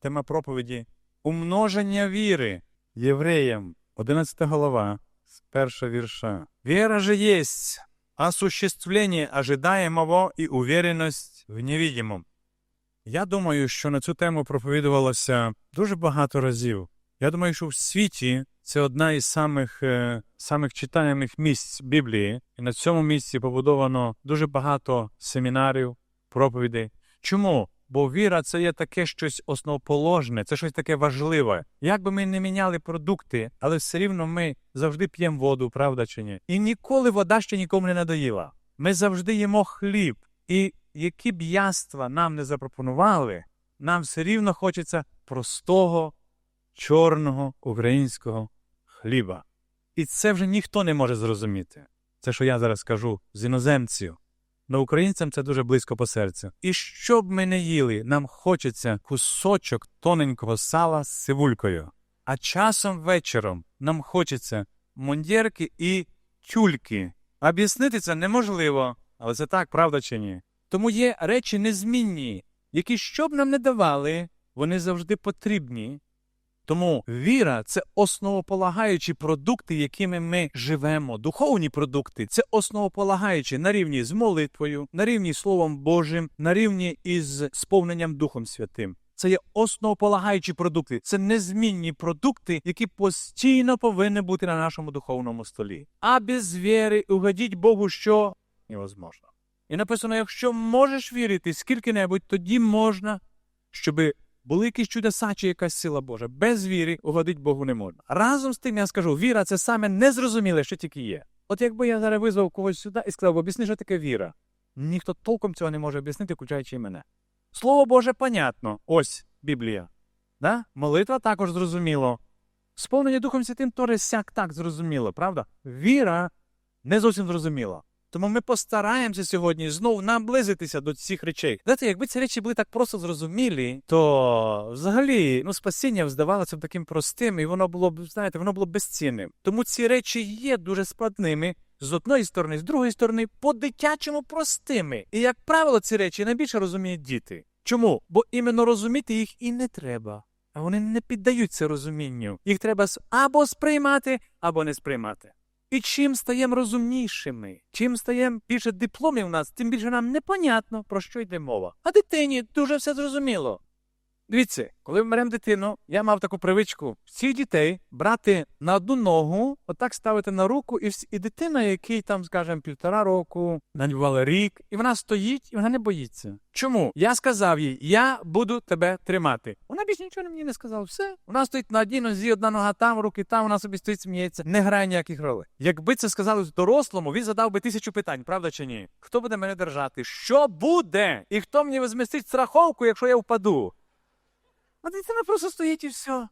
Тема проповіді Умноження віри. Євреям, 11 глава, з першого вірша. Вера же есть осуществление ожидаемого и уверенность в невидимом. Я думаю, що на цю тему проповідувалося дуже багато разів. Я думаю, що в світі це одна із самих, е, самих читаємих місць Біблії, і на цьому місці побудовано дуже багато семінарів, проповідей. Чому? Бо віра це є таке щось основоположне, це щось таке важливе. Як би ми не міняли продукти, але все рівно ми завжди п'ємо воду, правда чи ні? І ніколи вода ще нікому не надоїла. Ми завжди їмо хліб. І які б яства нам не запропонували, нам все рівно хочеться простого, чорного українського хліба. І це вже ніхто не може зрозуміти. Це, що я зараз кажу, з іноземців. Но українцям це дуже близько по серцю. І що б ми не їли, нам хочеться кусочок тоненького сала з сивулькою. А часом вечором нам хочеться мундірки і тюльки. Об'яснити це неможливо, але це так, правда чи ні? Тому є речі незмінні, які що б нам не давали, вони завжди потрібні. Тому віра це основополагаючі продукти, якими ми живемо. Духовні продукти це основополагаючі на рівні з молитвою, на рівні Словом Божим, на рівні із сповненням Духом Святим. Це є основополагаючі продукти, це незмінні продукти, які постійно повинні бути на нашому духовному столі. А без віри угодіть Богу, що невозможно. І написано: якщо можеш вірити скільки-небудь, тоді можна, щоби були якісь чудеса чи якась сила Божа. Без віри угодить Богу не можна. Разом з тим я скажу, віра це саме незрозуміле, що тільки є. От якби я зараз визвав когось сюди і сказав, об'ясни, що таке віра. Ніхто толком цього не може об'яснити, включаючи і мене. Слово Боже, понятно. Ось Біблія. Да? Молитва також зрозуміло. Сповнення Духом Святим теж сяк так зрозуміло, правда? Віра не зовсім зрозуміла. Тому ми постараємося сьогодні знову наблизитися до цих речей. Знаєте, якби ці речі були так просто зрозумілі, то взагалі ну, спасіння здавалося б таким простим, і воно було б, знаєте, воно було б безцінним. Тому ці речі є дуже складними. З одної сторони, з другої сторони, по-дитячому простими. І, як правило, ці речі найбільше розуміють діти. Чому? Бо іменно розуміти їх і не треба. А вони не піддаються розумінню. Їх треба або сприймати, або не сприймати. І чим стаємо розумнішими, чим стаємо більше дипломів у нас, тим більше нам непонятно, про що йде мова. А дитині дуже все зрозуміло. Дивіться, коли ми беремо дитину, я мав таку привичку всіх дітей брати на одну ногу, отак ставити на руку, і, всі, і дитина, який там, скажімо, півтора року, нанювали рік, і вона стоїть, і вона не боїться. Чому? Я сказав їй, я буду тебе тримати. Вона більше нічого мені не сказала. Все. Вона стоїть на одній нозі, одна нога там, руки там, вона собі стоїть, сміється, не грає ніяких ролей. Якби це сказали дорослому, він задав би тисячу питань, правда чи ні? Хто буде мене держати? Що буде? І хто мені возмістить страховку, якщо я впаду? А дитина просто стоїть і все.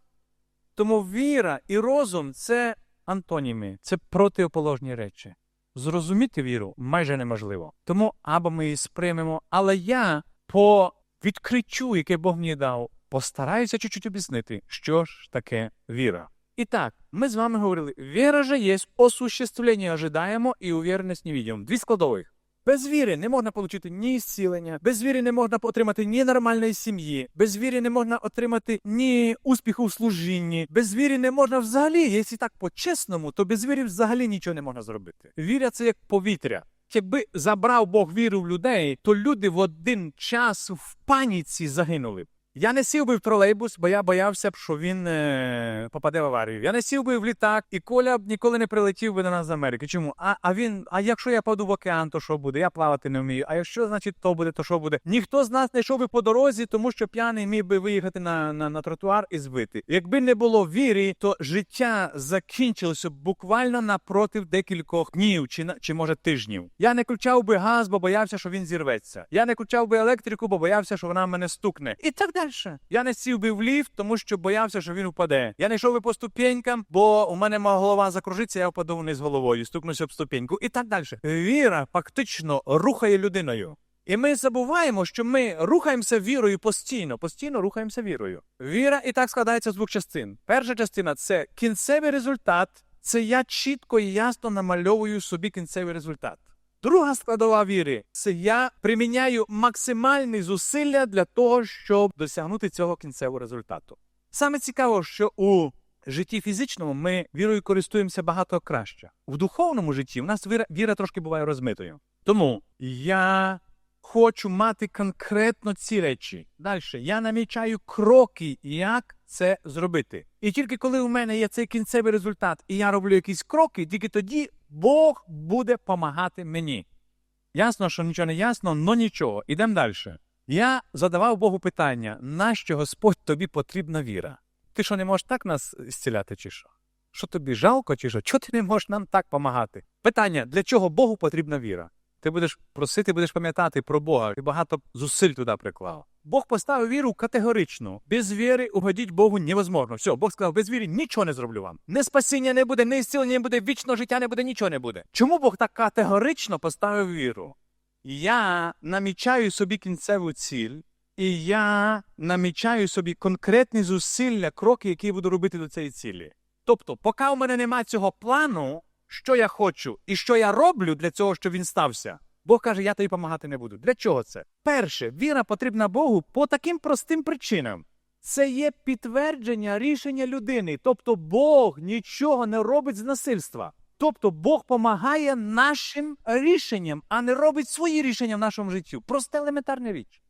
Тому віра і розум це антоніми, це протиоположні речі. Зрозуміти віру майже неможливо. Тому або ми її сприймемо, але я по відкриттю, яке Бог мені дав, постараюся чуть-чуть об'яснити, що ж таке віра. І так, ми з вами говорили, віра же є осуществлення ожидаємо і увіреність не видимо. Дві складових. Без віри не можна отримати ні зцілення, без віри не можна отримати ні нормальної сім'ї, без віри не можна отримати ні успіху в служінні, без віри не можна взагалі, якщо так по-чесному, то без віри взагалі нічого не можна зробити. Віра це як повітря. Якби забрав Бог віру в людей, то люди в один час в паніці загинули б. Я не сів би в тролейбус, бо я боявся б, що він е, попаде в аварію. Я не сів би в літак, і Коля б ніколи не прилетів би до нас з Америки. Чому? А, а він, а якщо я паду в океан, то що буде? Я плавати не вмію. А якщо, значить, то буде, то що буде? Ніхто з нас не йшов би по дорозі, тому що п'яний міг би виїхати на, на, на тротуар і збити. Якби не було віри, то життя закінчилося буквально напротив декількох днів чи чи може тижнів. Я не включав би газ, бо боявся, що він зірветься. Я не включав би електрику, бо боявся, що вона мене стукне. І так далі. Я не сів би в ліфт, тому що боявся, що він впаде. Я не йшов би по ступенькам, бо у мене мала голова закружиться, я впаду вниз головою, стукнуся об ступеньку. І так далі. Віра фактично рухає людиною. І ми забуваємо, що ми рухаємося вірою постійно, постійно рухаємося вірою. Віра і так складається з двох частин. Перша частина це кінцевий результат. Це я чітко і ясно намальовую собі кінцевий результат. Друга складова віри це я приміняю максимальні зусилля для того, щоб досягнути цього кінцевого результату. Саме цікаво, що у житті фізичному ми вірою користуємося багато краще. В духовному житті в нас віра, віра трошки буває розмитою. Тому я хочу мати конкретно ці речі. Далі я намічаю кроки, як це зробити. І тільки коли у мене є цей кінцевий результат, і я роблю якісь кроки, тільки тоді Бог буде допомагати мені. Ясно, що нічого не ясно, но нічого. Ідемо далі. Я задавав Богу питання, нащо Господь тобі потрібна віра? Ти що не можеш так нас зціляти, чи що? Що тобі жалко, чи що? Чого ти не можеш нам так допомагати? Питання: для чого Богу потрібна віра? Ти будеш просити, будеш пам'ятати про Бога, ти багато зусиль туди приклав. Бог поставив віру категорично. Без віри угодіть Богу невозможно. Все, Бог сказав, без віри нічого не зроблю вам. Не спасіння не буде, не зцілення не буде, вічного життя не буде, нічого не буде. Чому Бог так категорично поставив віру? Я намічаю собі кінцеву ціль, і я намічаю собі конкретні зусилля, кроки, які я буду робити до цієї цілі. Тобто, поки у мене немає цього плану, що я хочу і що я роблю для цього, щоб він стався, Бог каже, я тобі допомагати не буду. Для чого це? Перше, віра потрібна Богу по таким простим причинам. Це є підтвердження рішення людини. Тобто Бог нічого не робить з насильства. Тобто Бог допомагає нашим рішенням, а не робить свої рішення в нашому житті. Просто елементарна річ.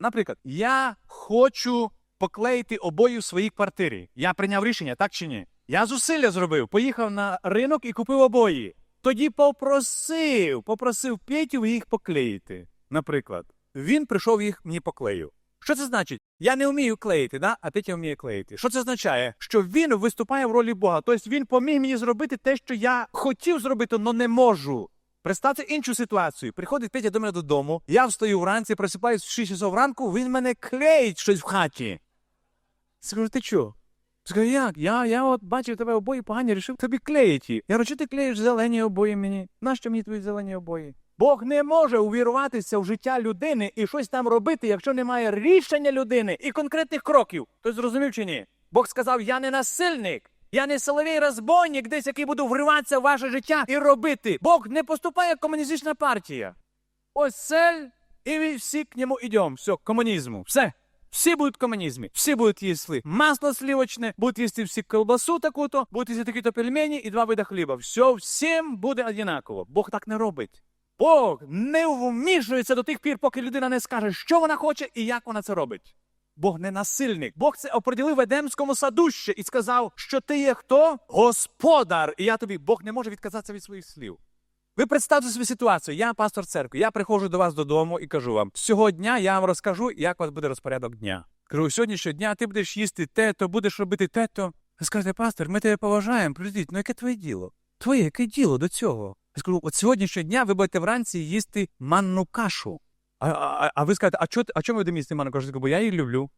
Наприклад, я хочу поклеїти обої в своїй квартирі. Я прийняв рішення, так чи ні? Я зусилля зробив, поїхав на ринок і купив обої. Тоді попросив, попросив Петю їх поклеїти. Наприклад, він прийшов їх мені поклеїв. Що це значить? Я не вмію клеїти, да? а Петя вміє клеїти. Що це означає? Що він виступає в ролі Бога. Тобто він поміг мені зробити те, що я хотів зробити, але не можу. Представте іншу ситуацію. Приходить Петя до мене додому, я встаю вранці, просипаюсь в 6 часов ранку, він мене клеїть щось в хаті. Скажу, ти чого? Скажу, як? Я, я от бачив тебе обої погані, рішив тобі клеїти. Я кажу, «Чого ти клеїш зелені обої мені? Нащо мені твої зелені обої? Бог не може увірватися в життя людини і щось там робити, якщо немає рішення людини і конкретних кроків. Ти зрозумів чи ні? Бог сказав: я не насильник, я не силовий розбойник, десь який буду вриватися в ваше життя і робити. Бог не поступає як комуністична партія. Ось цель, і всі к ньому йдемо. Все, комунізму. Все. Всі будуть в комунізмі, всі будуть їсти масло сливочне, будуть їсти всі колбасу таку-то, будуть їсти такі-то пельмені і два вида хліба. Все, всім буде однаково. Бог так не робить. Бог не вмішується до тих пір, поки людина не скаже, що вона хоче і як вона це робить. Бог не насильник. Бог це оприділив в Едемському саду ще і сказав, що ти є хто? Господар. І я тобі, Бог не може відказатися від своїх слів. Ви представте собі ситуацію. Я пастор церкви. Я приходжу до вас додому і кажу вам: цього дня я вам розкажу, як у вас буде розпорядок дня. Кажу, сьогоднішнього дня ти будеш їсти те, то будеш робити те, то. Ви скажете, пастор, ми тебе поважаємо. Подождіть, ну яке твоє діло? Твоє яке діло до цього? Я скажу, от сьогоднішнього дня ви будете вранці їсти манну кашу. А, а, а ви скажете, а чого а чому ви будете їсти манну кашу? Я кажу, бо я її люблю.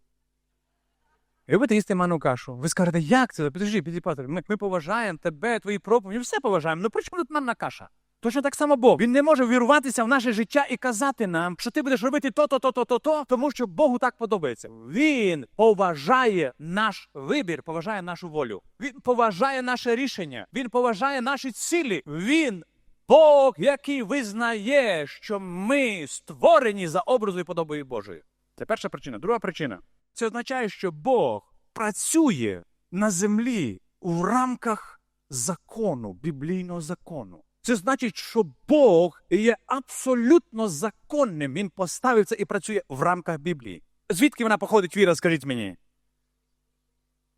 Ви будете їсти манну кашу. Ви скажете, як це? Подожди, піди, пастор, ми, ми поважаємо тебе, твої проповіді, все поважаємо. Ну при чому тут манна каша? Точно так само Бог. Він не може віруватися в наше життя і казати нам, що ти будеш робити то-то, то-то, то-то, тому що Богу так подобається. Він поважає наш вибір, поважає нашу волю. Він поважає наше рішення. Він поважає наші цілі. Він Бог, який визнає, що ми створені за образою і подобою Божою. Це перша причина. Друга причина. Це означає, що Бог працює на землі у рамках закону, біблійного закону. Це значить, що Бог є абсолютно законним. Він поставив це і працює в рамках Біблії. Звідки вона походить віра, скажіть мені?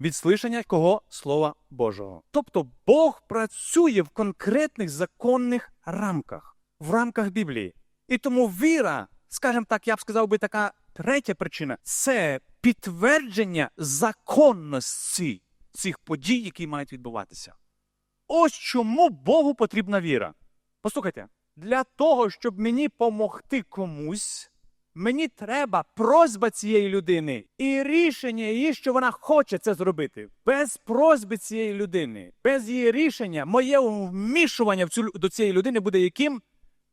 Від слишання кого Слова Божого. Тобто Бог працює в конкретних законних рамках, в рамках Біблії. І тому віра, скажімо так, я б сказав би така третя причина це підтвердження законності цих подій, які мають відбуватися. Ось чому Богу потрібна віра. Послухайте, для того, щоб мені помогти комусь, мені треба просьба цієї людини і рішення її, що вона хоче це зробити. Без просьби цієї людини, без її рішення, моє вмішування в цю, до цієї людини буде яким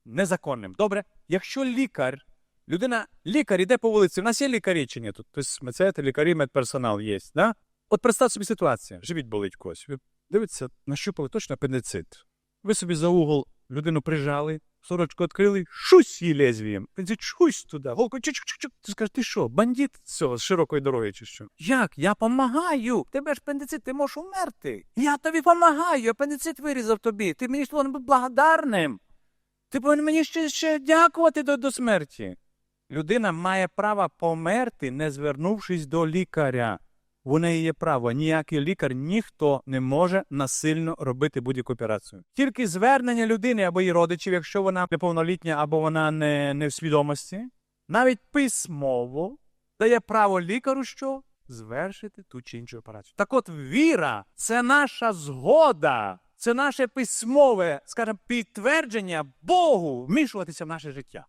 незаконним. Добре, якщо лікар, людина, лікар іде по вулиці, в нас є лікарі чи ні тут? Тобто медсестри, лікарі, медперсонал є. Да? От представте собі ситуацію, живіть болить когось. Ви дивитеся, нащупали точно апендицит. Ви собі за угол людину прижали, сорочку відкрили, шусь її лезвієм. Він чусь туди, голку чук-чук-чук. Ти скажеш, ти що, бандит цього, з широкої дороги чи що? Як? Я помагаю. Тебе ж апендицит, ти можеш умерти. Я тобі помагаю, апендицит вирізав тобі. Ти мені повинен бути благодарним. Ти повинен мені ще, ще дякувати до, до смерті. Людина має право померти, не звернувшись до лікаря. У неї є право. Ніякий лікар, ніхто не може насильно робити будь-яку операцію. Тільки звернення людини або її родичів, якщо вона неповнолітня або вона не, не в свідомості, навіть письмово дає право лікару, що звершити ту чи іншу операцію. Так от віра це наша згода, це наше письмове, скажімо, підтвердження Богу вмішуватися в наше життя.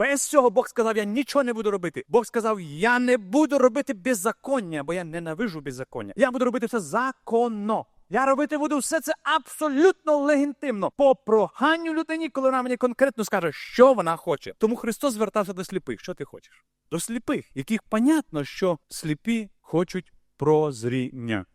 Без цього Бог сказав, я нічого не буду робити. Бог сказав, я не буду робити беззаконня, бо я ненавижу беззаконня. Я буду робити все законно. Я робити буду все це абсолютно легітимно. По проганню людині, коли вона мені конкретно скаже, що вона хоче. Тому Христос звертався до сліпих. Що ти хочеш? До сліпих, яких понятно, що сліпі хочуть прозріння.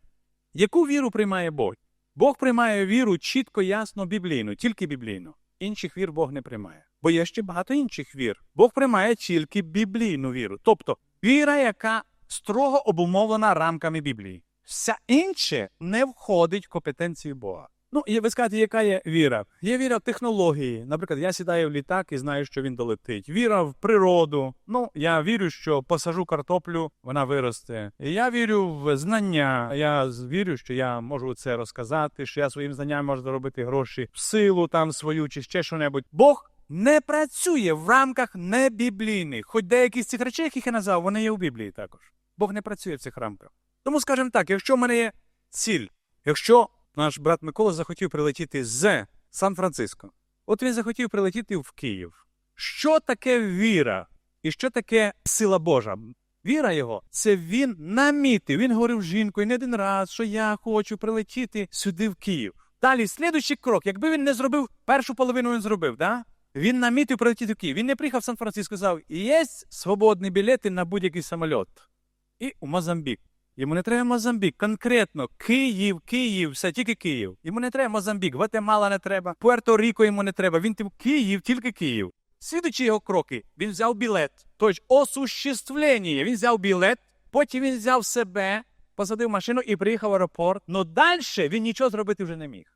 Яку віру приймає Бог? Бог приймає віру чітко, ясно, біблійну, тільки біблійну. Інших вір Бог не приймає. Бо є ще багато інших вір. Бог приймає тільки біблійну віру. Тобто віра, яка строго обумовлена рамками Біблії. Вся інше не входить в компетенцію Бога. Ну, і ви скажете, яка є віра? Є віра в технології. Наприклад, я сідаю в літак і знаю, що він долетить. Віра в природу. Ну, я вірю, що посажу картоплю, вона виросте. Я вірю в знання. Я вірю, що я можу це розказати, що я своїм знанням можу заробити гроші в силу там свою чи ще що-небудь. Бог не працює в рамках небіблійних. Хоч деякі з цих речей, яких я назвав, вони є у Біблії також. Бог не працює в цих рамках. Тому, скажімо так, якщо в мене є ціль, якщо наш брат Микола захотів прилетіти з Сан-Франциско, от він захотів прилетіти в Київ. Що таке віра? І що таке сила Божа? Віра його це він намітив. Він говорив жінкою не один раз, що я хочу прилетіти сюди в Київ. Далі, слідуючий крок, якби він не зробив першу половину, він зробив, да? Він намітив прилетіти в Київ. Він не приїхав в Сан-Франциско, сказав, є свободні білети на будь-який самоліт. І у Мозамбік. Йому не треба Мозамбік, конкретно Київ, Київ, все тільки Київ. Йому не треба Мозамбік, Гватемала не треба, Пуерто-Ріко йому не треба. Він тим Київ, тільки Київ. Слідуючі його кроки, він взяв білет. Тобто осуществлення. Він взяв білет, потім він взяв себе, посадив машину і приїхав в аеропорт. Но далі він нічого зробити вже не міг.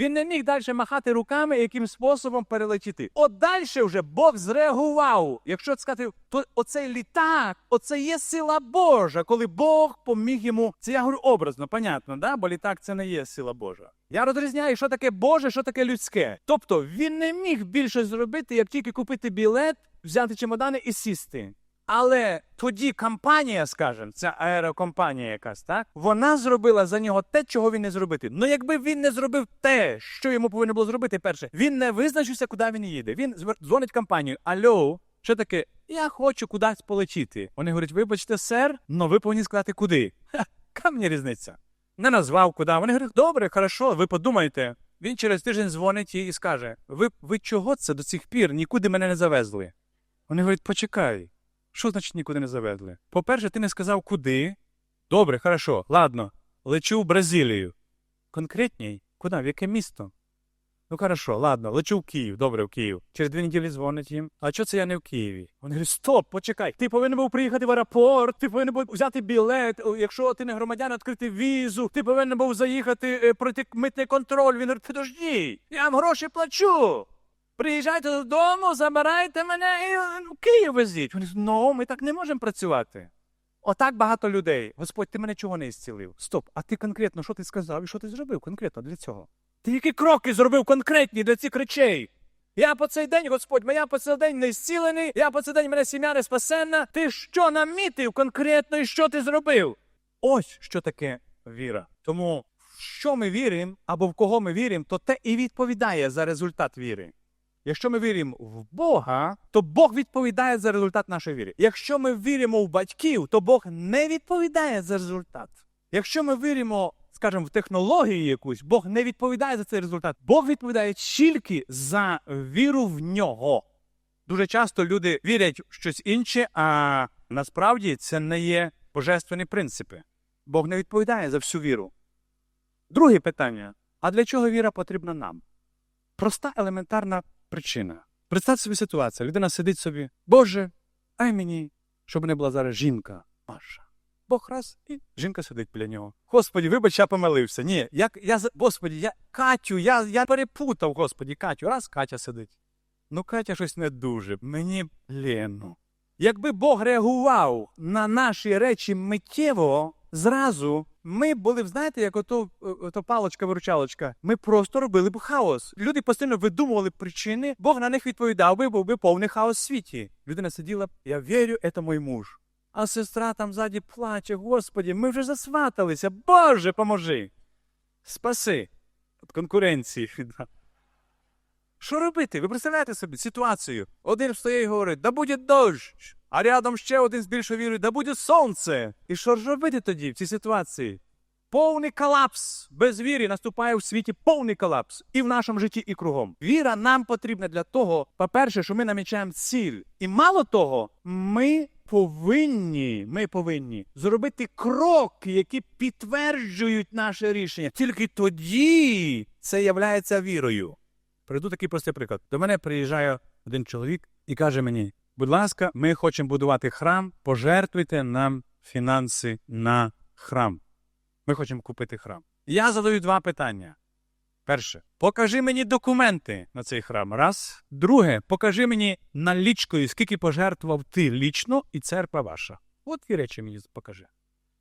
Він не міг далі махати руками яким способом перелетіти. От далі вже Бог зреагував. Якщо сказати, то оцей літак, оце є сила Божа, коли Бог поміг йому. Це я говорю образно, понятно, да? бо літак це не є сила Божа. Я розрізняю, що таке Боже, що таке людське. Тобто він не міг більше зробити, як тільки купити білет, взяти чемодани і сісти. Але тоді компанія, скажімо, ця аерокомпанія якась, так, вона зробила за нього те, чого він не зробити. Ну якби він не зробив те, що йому повинно було зробити, перше, він не визначився, куди він їде. Він дзвонить компанію. Алло, що таке? Я хочу кудись полетіти. Вони говорять, вибачте, сер, но ви повинні сказати куди. Ха, яка мені різниця? Не назвав куди. Вони говорять, добре, хорошо, ви подумайте. Він через тиждень дзвонить їй і скаже: Ви, ви чого це до цих пір нікуди мене не завезли? Вони говорять, почекай. Що значить нікуди не завезли? По-перше, ти не сказав куди. Добре, хорошо, ладно. Лечу в Бразилію. Конкретній? Куди? В яке місто? Ну, хорошо, ладно, лечу в Київ, добре, в Київ. Через дві неділі дзвонить їм. А чого це я не в Києві? Вони говорять, стоп, почекай. Ти повинен був приїхати в аеропорт, ти повинен був взяти білет. Якщо ти не громадян, відкрити візу, ти повинен був заїхати е, пройти митний контроль. Він говорить, підожди, я вам гроші плачу. Приїжджайте додому, забирайте мене і в Київ везіть. Вони кажуть, ну, ми так не можемо працювати. Отак багато людей. Господь, ти мене чого не зцілив? Стоп, а ти конкретно що ти сказав і що ти зробив конкретно для цього? Ти які кроки зробив конкретні для цих речей? Я по цей день, Господь, я по цей день не зцілений, я по цей день мене сім'я не спасенна. Ти що намітив конкретно і що ти зробив? Ось що таке віра. Тому в що ми віримо або в кого ми віримо, то те і відповідає за результат віри. Якщо ми віримо в Бога, то Бог відповідає за результат нашої віри. Якщо ми віримо в батьків, то Бог не відповідає за результат. Якщо ми віримо, скажімо, в технологію якусь, Бог не відповідає за цей результат. Бог відповідає тільки за віру в нього. Дуже часто люди вірять в щось інше, а насправді це не є божественні принципи. Бог не відповідає за всю віру. Друге питання: а для чого віра потрібна нам? проста елементарна причина. Представте собі ситуацію. Людина сидить собі, Боже, ай мені, щоб не була зараз жінка Маша. Бог раз, і жінка сидить біля нього. Господі, вибач, я помилився. Ні, як я Господі, я Катю, я, я перепутав, Господі, Катю. Раз Катя сидить. Ну, Катя щось не дуже. Мені лєно. Якби Бог реагував на наші речі миттєво, зразу ми були б, знаєте, як ото, е, ото палочка-виручалочка. Ми просто робили б хаос. Люди постійно видумували причини, Бог на них відповідав би, був би повний хаос в світі. Людина сиділа я вірю, це мій муж. А сестра там ззаді плаче, Господі, ми вже засваталися. Боже, поможи. Спаси від конкуренції. Що робити? Ви представляєте собі ситуацію? Один встає і говорить, да буде дощ, а рядом ще один з більшою вірою, да буде сонце. І що ж робити тоді в цій ситуації? Повний колапс без віри наступає в світі повний колапс і в нашому житті, і кругом. Віра нам потрібна для того, по-перше, що ми намічаємо ціль. І мало того, ми повинні, ми повинні зробити кроки, які підтверджують наше рішення. Тільки тоді це являється вірою. Приведу такий простий приклад. До мене приїжджає один чоловік і каже мені: будь ласка, ми хочемо будувати храм, пожертвуйте нам фінанси на храм. Ми хочемо купити храм. Я задаю два питання. Перше, покажи мені документи на цей храм. Раз. Друге, покажи мені налічкою, скільки пожертвував ти лічно і церква ваша. От ті речі мені покажи.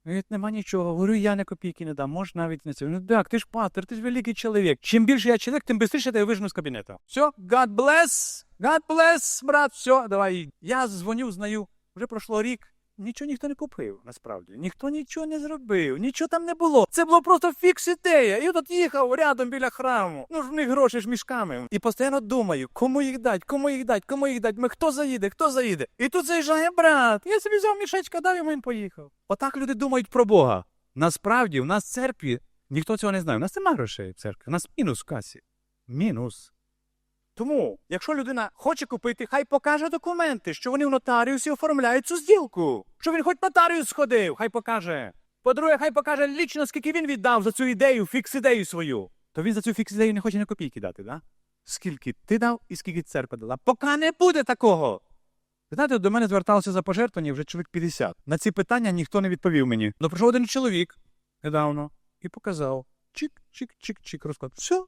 Говорить, нема нічого. Говорю, я не копійки не дам, може навіть не це. Ну так, ти ж пастор, ти ж великий чоловік. Чим більше я чоловік, тим швидше я вижну з кабінету. Все, God bless, God bless, брат, все, давай. Я дзвоню, знаю. Вже пройшло рік. Нічого ніхто не купив, насправді. Ніхто нічого не зробив, нічого там не було. Це було просто фікс ідея. І тут їхав рядом біля храму. Ну ж в них гроші ж мішками. І постійно думаю, кому їх дать, кому їх дать, кому їх дать. Ми хто заїде, хто заїде. І тут заїжджає брат. Я собі взяв мішечка, дав йому він поїхав. Отак люди думають про Бога. Насправді, у нас в церкві ніхто цього не знає. У нас немає грошей в церкві. У нас мінус в касі. Мінус. Тому, якщо людина хоче купити, хай покаже документи, що вони в нотаріусі оформляють цю зділку. Що він хоч нотаріус сходив, хай покаже. По-друге, хай покаже лічно, скільки він віддав за цю ідею, фікс-ідею свою. То він за цю фікс-ідею не хоче на копійки дати, да? Скільки ти дав і скільки церква дала. Поки не буде такого. Ви знаєте, до мене зверталося за пожертвування вже чоловік 50. На ці питання ніхто не відповів мені. Ну прийшов один чоловік недавно і показав. Чик-чик-чик-чик розклад. Все,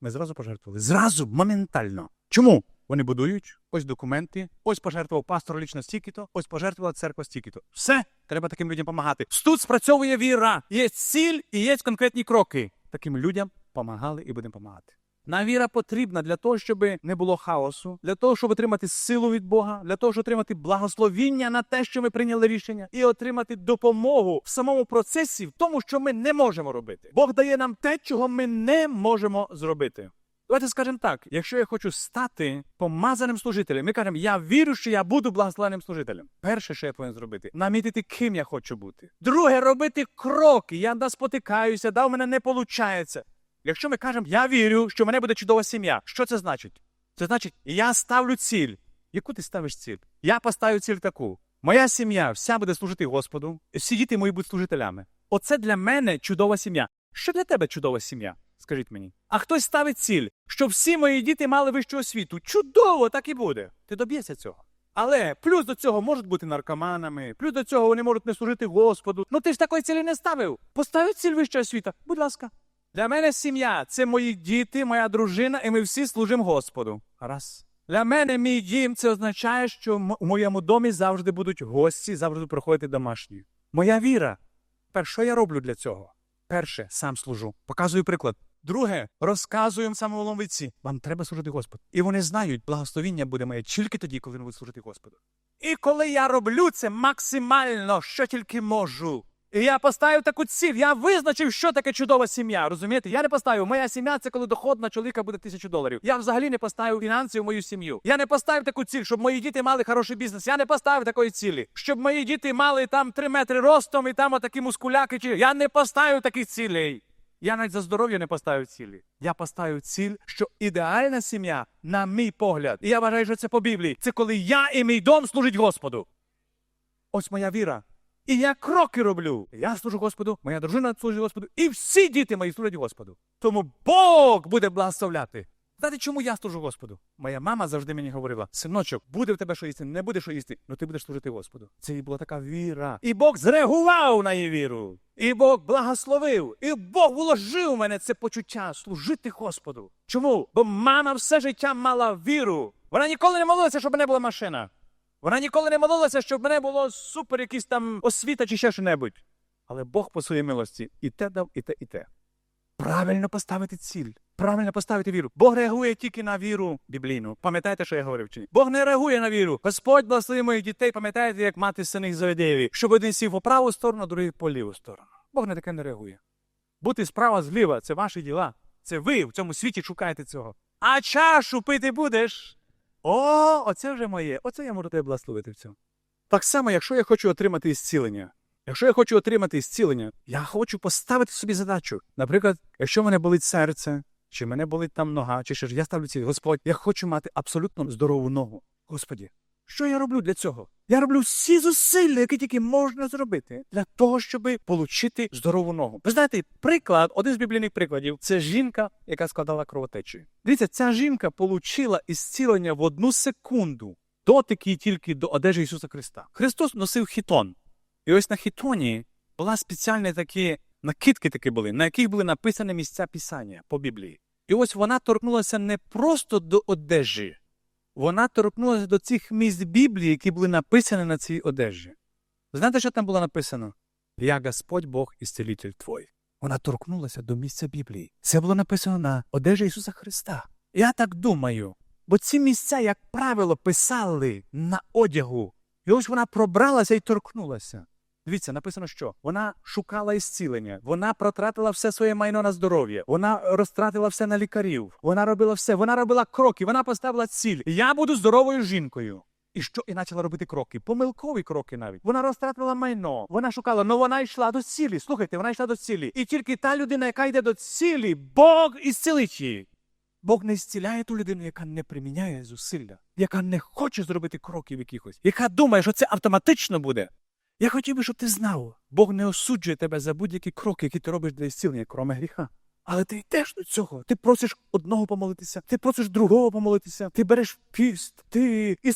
ми зразу пожертвували. Зразу, моментально. Чому? Вони будують, ось документи, ось пожертвував пастор лічно стільки-то, ось пожертвувала церква стільки-то. Все, треба таким людям допомагати. Тут спрацьовує віра. Є ціль і є конкретні кроки. Таким людям помагали і будемо допомагати. На віра потрібна для того, щоб не було хаосу, для того, щоб отримати силу від Бога, для того, щоб отримати благословіння на те, що ми прийняли рішення, і отримати допомогу в самому процесі, в тому, що ми не можемо робити. Бог дає нам те, чого ми не можемо зробити. Давайте скажемо так: якщо я хочу стати помазаним служителем, ми кажемо, я вірю, що я буду благословенним служителем. Перше, що я повинен зробити, намітити, ким я хочу бути. Друге, робити кроки. Я да спотикаюся, да, у мене не виходить. Якщо ми кажемо, я вірю, що в мене буде чудова сім'я, що це значить? Це значить, я ставлю ціль. Яку ти ставиш ціль? Я поставлю ціль таку. Моя сім'я вся буде служити Господу, всі діти мої будуть служителями. Оце для мене чудова сім'я. Що для тебе чудова сім'я? Скажіть мені. А хтось ставить ціль, щоб всі мої діти мали вищу освіту. Чудово, так і буде. Ти доб'єшся цього. Але плюс до цього можуть бути наркоманами, плюс до цього вони можуть не служити Господу. Ну ти ж такої цілі не ставив. Поставив ціль вища освіта. Будь ласка. Для мене сім'я це мої діти, моя дружина, і ми всі служимо Господу. Раз. Для мене мій дім це означає, що у моєму домі завжди будуть гості, завжди проходити домашні. Моя віра. Перше, що я роблю для цього? Перше, сам служу. Показую приклад. Друге, розказую в самому. Вам треба служити Господу. І вони знають, благословіння буде моє тільки тоді, коли вони будуть служити Господу. І коли я роблю це максимально, що тільки можу. І я поставив таку ціль, я визначив, що таке чудова сім'я. Розумієте? Я не поставив, моя сім'я це коли доход на чоловіка буде тисячу доларів. Я взагалі не поставив фінанси в мою сім'ю. Я не поставив таку ціль, щоб мої діти мали хороший бізнес. Я не поставив такої цілі, щоб мої діти мали там три метри ростом і там отакі мускуляки. Я не поставив таких цілей. Я навіть за здоров'я не поставив цілі. Я поставив ціль, що ідеальна сім'я, на мій погляд, і я вважаю, що це по Біблії. Це коли я і мій дом служить Господу. Ось моя віра. І я кроки роблю. Я служу Господу, моя дружина служить Господу, і всі діти мої служать Господу. Тому Бог буде благословляти. Знаєте, чому я служу Господу? Моя мама завжди мені говорила: синочок, буде в тебе що їсти, не буде що їсти, але ти будеш служити Господу. Це їй була така віра. І Бог зреагував на її віру. І Бог благословив. І Бог вложив у мене це почуття служити Господу. Чому? Бо мама все життя мала віру. Вона ніколи не молилася, щоб в мене була машина. Вона ніколи не молилася, щоб мене було супер якийсь там освіта чи ще що-небудь. Але Бог по своїй милості і те дав, і те, і те. Правильно поставити ціль, правильно поставити віру. Бог реагує тільки на віру біблійну. Пам'ятаєте, що я говорив чи ні? Бог не реагує на віру. Господь благослови моїх дітей, пам'ятаєте, як мати синих Заведеєві, щоб один сів по праву сторону, а другий по ліву сторону. Бог на таке не реагує. Бути справа зліва це ваші діла. Це ви в цьому світі шукаєте цього. А чашу пити будеш. О, оце вже моє. Оце я можу тебе благословити в цьому. Так само, якщо я хочу отримати ісцілення. Якщо я хочу отримати ісцілення, я хочу поставити собі задачу. Наприклад, якщо в мене болить серце, чи мене болить там нога, чи що ж, я ставлю ціль. Господь, я хочу мати абсолютно здорову ногу. Господі, що я роблю для цього? Я роблю всі зусилля, які тільки можна зробити для того, щоб отримати здорову ногу. Ви знаєте, приклад, один з біблійних прикладів, це жінка, яка складала кровотечі. Дивіться, ця жінка отримала ісцілення в одну секунду, дотики тільки до одежі Ісуса Христа. Христос носив хітон. І ось на хітоні була спеціальні такі накидки такі були, на яких були написані місця Писання по Біблії. І ось вона торкнулася не просто до одежі, вона торкнулася до цих місць Біблії, які були написані на цій одежі. Знаєте, що там було написано? Я Господь Бог і Зцілитель твой. Вона торкнулася до місця Біблії. Це було написано на одежі Ісуса Христа. Я так думаю, бо ці місця, як правило, писали на одягу. І ось вона пробралася і торкнулася. Дивіться, написано, що вона шукала ісцілення, вона протратила все своє майно на здоров'я, вона розтратила все на лікарів, вона робила все, вона робила кроки, вона поставила ціль. Я буду здоровою жінкою. І що і почала робити кроки, помилкові кроки навіть. Вона розтратила майно, вона шукала, але вона йшла до цілі. Слухайте, вона йшла до цілі. І тільки та людина, яка йде до цілі, Бог ісцілить її. Бог не зціляє ту людину, яка не приміняє зусилля, яка не хоче зробити кроків якихось, яка думає, що це автоматично буде. Я хотів би, щоб ти знав, Бог не осуджує тебе за будь-які кроки, які ти робиш для зцілення, кроме гріха. Але ти йдеш до цього. Ти просиш одного помолитися, ти просиш другого помолитися, ти береш піст, ти і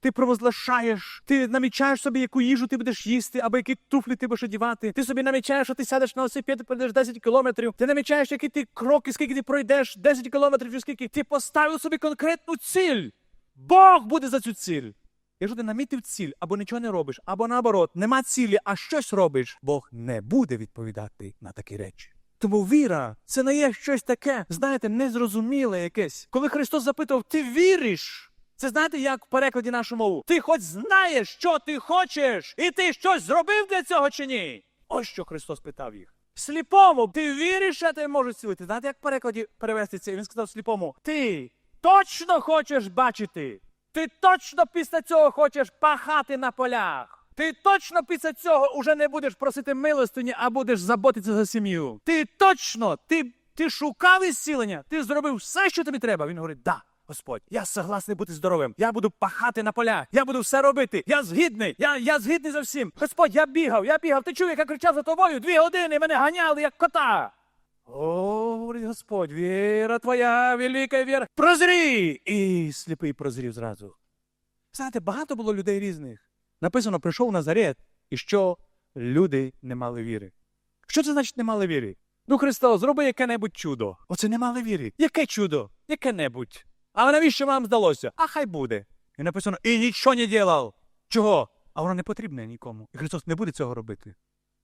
ти провозглашаєш, ти намічаєш собі, яку їжу ти будеш їсти, або які туфлі ти будеш одівати. Ти собі намічаєш, що ти сядеш на велосипед і пройдеш 10 кілометрів. Ти намічаєш, які ти кроки, скільки ти пройдеш, 10 кілометрів, скільки ти поставив собі конкретну ціль. Бог буде за цю ціль. Якщо ти намітив ціль, або нічого не робиш, або наоборот, нема цілі, а щось робиш, Бог не буде відповідати на такі речі. Тому віра це не є щось таке, знаєте, незрозуміле якесь. Коли Христос запитував, ти віриш? Це знаєте, як в перекладі нашу мову? Ти хоч знаєш, що ти хочеш, і ти щось зробив для цього чи ні? Ось що Христос питав їх. Сліпому, ти віриш, що ти можеш цілити? Знаєте, як в перекладі перевести це? Він сказав сліпому: Ти точно хочеш бачити? Ти точно після цього хочеш пахати на полях. Ти точно після цього уже не будеш просити милостині, а будеш заботитися за сім'ю. Ти точно, ти, ти шукав ісцілення, ти зробив все, що тобі треба. Він говорить, да. Господь, я согласний бути здоровим. Я буду пахати на полях, я буду все робити. Я згідний, я, я згідний за всім. Господь, я бігав, я бігав. Ти чув, як я кричав за тобою дві години, мене ганяли, як кота. О, Господь, віра твоя, велика віра. Прозрій! І сліпий прозрів зразу. Знаєте, багато було людей різних. Написано, прийшов Назарет, і що люди не мали віри. Що це значить не мали віри? Ну, Христос, зроби яке-небудь чудо. Оце не мали віри. Яке чудо? Яке-небудь. А навіщо вам здалося? А хай буде. І написано, і нічого не ділав. Чого? А воно не потрібне нікому. І Христос не буде цього робити.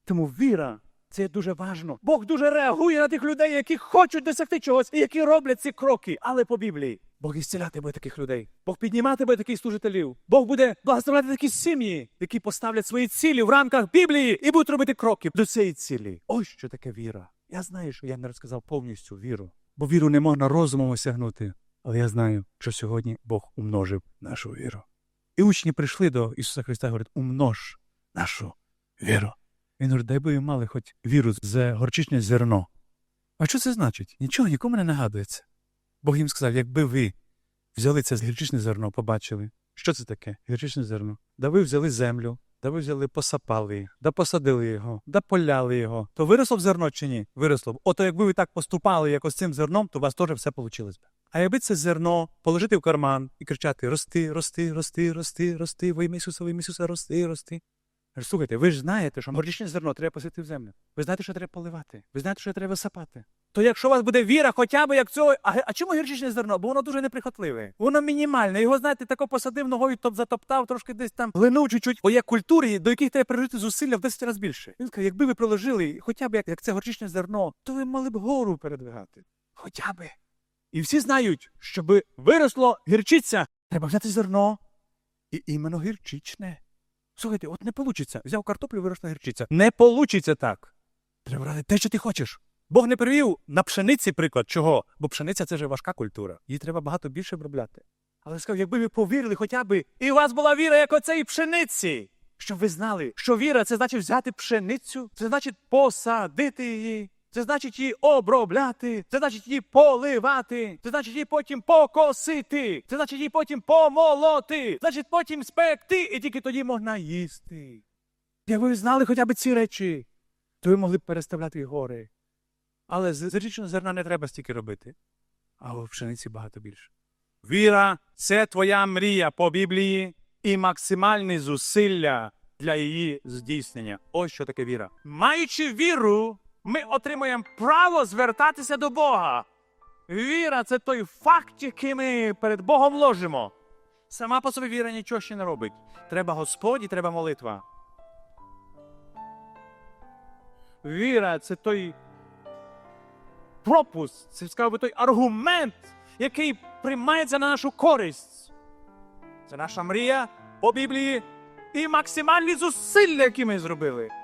Тому віра це дуже важно. Бог дуже реагує на тих людей, які хочуть досягти чогось і які роблять ці кроки. Але по Біблії Бог ісціляти буде таких людей. Бог піднімати буде таких служителів. Бог буде благословляти такі сім'ї, які поставлять свої цілі в рамках Біблії і будуть робити кроки до цієї цілі. Ось що таке віра. Я знаю, що я не розказав повністю віру, бо віру не можна розумом осягнути. Але я знаю, що сьогодні Бог умножив нашу віру. І учні прийшли до Ісуса Христа і говорять, умнож нашу віру. Він говорить, дай би ви мали хоч віру з горчичне зерно. А що це значить? Нічого нікому не нагадується. Бог їм сказав, якби ви взяли це гірчичне зерно, побачили. Що це таке? Гірчичне зерно. Да ви взяли землю, да ви взяли, посапали, да посадили його, да поляли його. То виросло б зерно чи ні? Виросло б. Ото якби ви так поступали, як ось цим зерном, то у вас теж все вийшло б. А якби це зерно положити в карман і кричати: Рости, рости, рости, рости, рости, во ім'я Ісуса, во ім'я Ісуса, рости, рости. Слухайте, ви ж знаєте, що горчичне зерно треба посити в землю. Ви знаєте, що треба поливати. Ви знаєте, що треба сапати. То якщо у вас буде віра, хоча б як цього. А, а чому гірчичне зерно? Бо воно дуже неприхотливе. Воно мінімальне. Його, знаєте, тако посадив ногою, топ затоптав, трошки десь там глинув чуть-чуть. О, є культури, до яких треба приложити зусилля в 10 разів більше. Він каже, якби ви приложили хоча б як, як це горчичне зерно, то ви мали б гору передвигати. Хоча би. І всі знають, щоб виросло гірчиця, треба взяти зерно. І іменно гірчичне. Слухайте, от не получиться. Взяв картоплю, виросла гірчиця. Не получиться так. Треба брати те, що ти хочеш. Бог не привів на пшениці приклад. Чого? Бо пшениця це вже важка культура. Її треба багато більше обробляти. Але сказав, якби ви повірили хоча б, і у вас була віра, як оцеї пшениці. Щоб ви знали, що віра це значить взяти пшеницю, це значить посадити її, це значить її обробляти, це значить її поливати, це значить її потім покосити, це значить її потім помолоти, значить потім спекти, і тільки тоді можна їсти. Якби ви знали хоча б ці речі, то ви могли б переставляти гори. Але з зрічного зерна не треба стільки робити, а у пшениці багато більше. Віра це твоя мрія по Біблії і максимальні зусилля для її здійснення. Ось що таке віра. Маючи віру, ми отримуємо право звертатися до Бога. Віра це той факт, який ми перед Богом ложимо. Сама по собі віра нічого ще не робить. Треба Господь і треба молитва. Віра це той пропуск, це сказав би той аргумент, який приймається на нашу користь. Це наша мрія по Біблії і максимальні зусилля, які ми зробили.